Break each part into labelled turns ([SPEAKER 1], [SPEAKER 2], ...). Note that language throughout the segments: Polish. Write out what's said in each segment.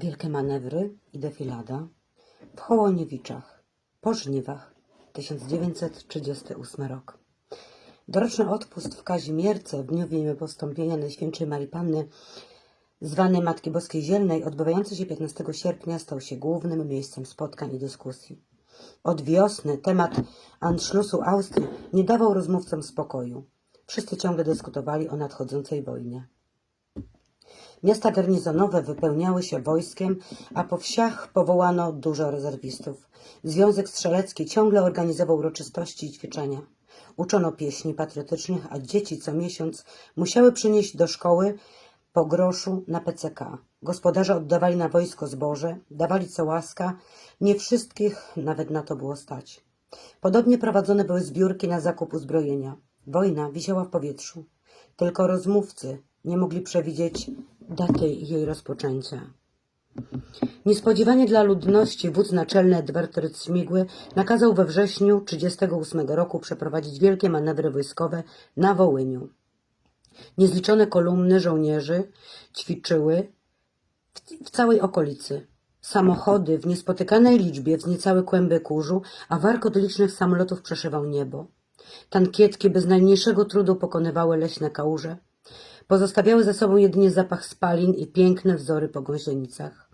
[SPEAKER 1] Wielkie manewry i defilada w Hołoniewiczach po żniwach 1938 rok. Doroczny odpust w Kazimierce w dniu w imię postąpienia Najświętszej Marii Panny zwany Matki Boskiej Zielnej odbywający się 15 sierpnia stał się głównym miejscem spotkań i dyskusji. Od wiosny temat Anschlussu Austrii nie dawał rozmówcom spokoju. Wszyscy ciągle dyskutowali o nadchodzącej wojnie. Miasta garnizonowe wypełniały się wojskiem, a po wsiach powołano dużo rezerwistów. Związek Strzelecki ciągle organizował uroczystości i ćwiczenia. Uczono pieśni patriotycznych, a dzieci co miesiąc musiały przynieść do szkoły po groszu na PCK. Gospodarze oddawali na wojsko zboże, dawali co łaska, nie wszystkich nawet na to było stać. Podobnie prowadzone były zbiórki na zakup uzbrojenia. Wojna wisiała w powietrzu. Tylko rozmówcy nie mogli przewidzieć daty jej rozpoczęcia. Niespodziewanie dla ludności wódz naczelny Edward Rycmigły nakazał we wrześniu 1938 roku przeprowadzić wielkie manewry wojskowe na Wołyniu. Niezliczone kolumny żołnierzy ćwiczyły w, w całej okolicy. Samochody w niespotykanej liczbie wzniecały kłęby kurzu, a warkot licznych samolotów przeszywał niebo. Tankietki bez najmniejszego trudu pokonywały leśne kałuże. Pozostawiały za sobą jedynie zapach spalin i piękne wzory po gąsienicach.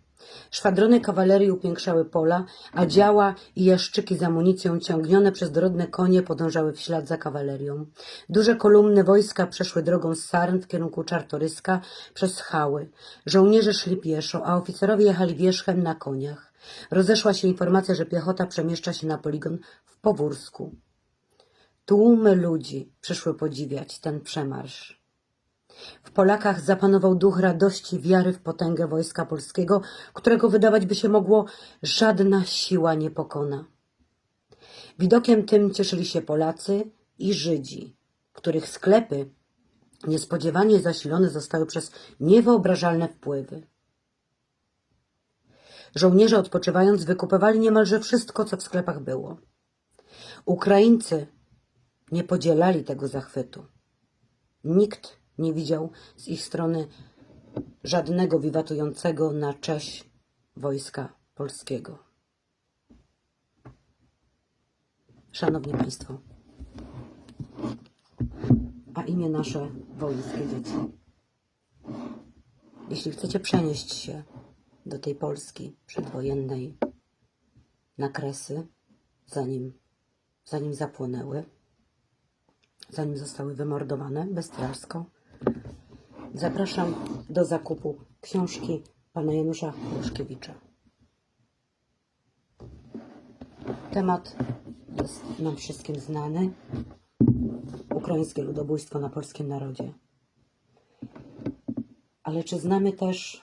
[SPEAKER 1] Szwadrony kawalerii upiększały pola, a działa i jaszczyki z amunicją ciągnione przez dorodne konie podążały w ślad za kawalerią. Duże kolumny wojska przeszły drogą z Sarn w kierunku Czartoryska przez Chały. Żołnierze szli pieszo, a oficerowie jechali wierzchem na koniach. Rozeszła się informacja, że piechota przemieszcza się na poligon w Powórsku. Tłumy ludzi przyszły podziwiać ten przemarsz. W Polakach zapanował duch radości, wiary w potęgę wojska polskiego, którego wydawać by się mogło żadna siła nie pokona. Widokiem tym cieszyli się Polacy i Żydzi, których sklepy niespodziewanie zasilone zostały przez niewyobrażalne wpływy. Żołnierze odpoczywając wykupywali niemalże wszystko, co w sklepach było. Ukraińcy nie podzielali tego zachwytu. Nikt nie widział z ich strony żadnego wiwatującego na cześć wojska polskiego. Szanowni Państwo, a imię nasze wołyńskie dzieci. Jeśli chcecie przenieść się do tej Polski przedwojennej na kresy, zanim, zanim zapłonęły, zanim zostały wymordowane bestialsko, zapraszam do zakupu książki pana Janusza Pruszkiewicza. Temat jest nam wszystkim znany. Ukraińskie ludobójstwo na polskim narodzie. Ale czy znamy też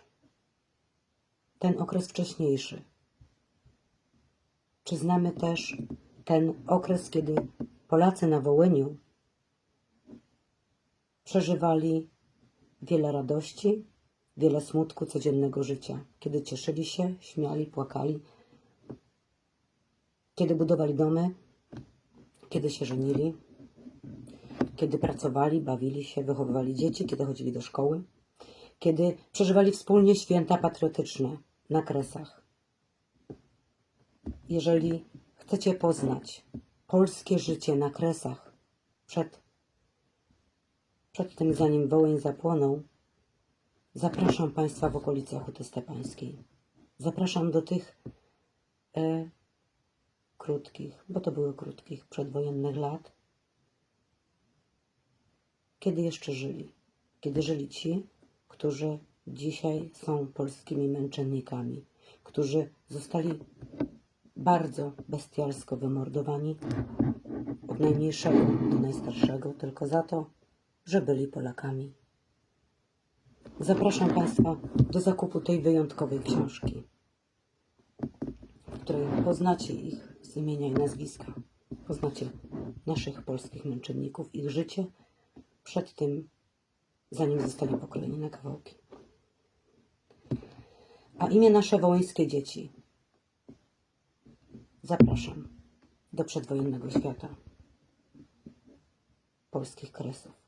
[SPEAKER 1] ten okres wcześniejszy? Czy znamy też ten okres, kiedy Polacy na Wołyniu przeżywali wiele radości, wiele smutku codziennego życia, kiedy cieszyli się, śmiali, płakali, kiedy budowali domy, kiedy się żenili, kiedy pracowali, bawili się, wychowywali dzieci, kiedy chodzili do szkoły, kiedy przeżywali wspólnie święta patriotyczne na kresach. Jeżeli chcecie poznać polskie życie na kresach przed przed tym, zanim Wołyń zapłonął, zapraszam Państwa w okolice Huty Stepańskiej. Zapraszam do tych e, krótkich, bo to były krótkich, przedwojennych lat, kiedy jeszcze żyli. Kiedy żyli ci, którzy dzisiaj są polskimi męczennikami, którzy zostali bardzo bestialsko wymordowani od najmniejszego do najstarszego, tylko za to, że byli Polakami. Zapraszam Państwa do zakupu tej wyjątkowej książki, w której poznacie ich z imienia i nazwiska. Poznacie naszych polskich męczenników, ich życie przed tym, zanim zostali pokoleni na kawałki. A imię nasze wołyńskie dzieci. Zapraszam do przedwojennego świata polskich kresów.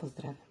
[SPEAKER 1] Pozdrawiam.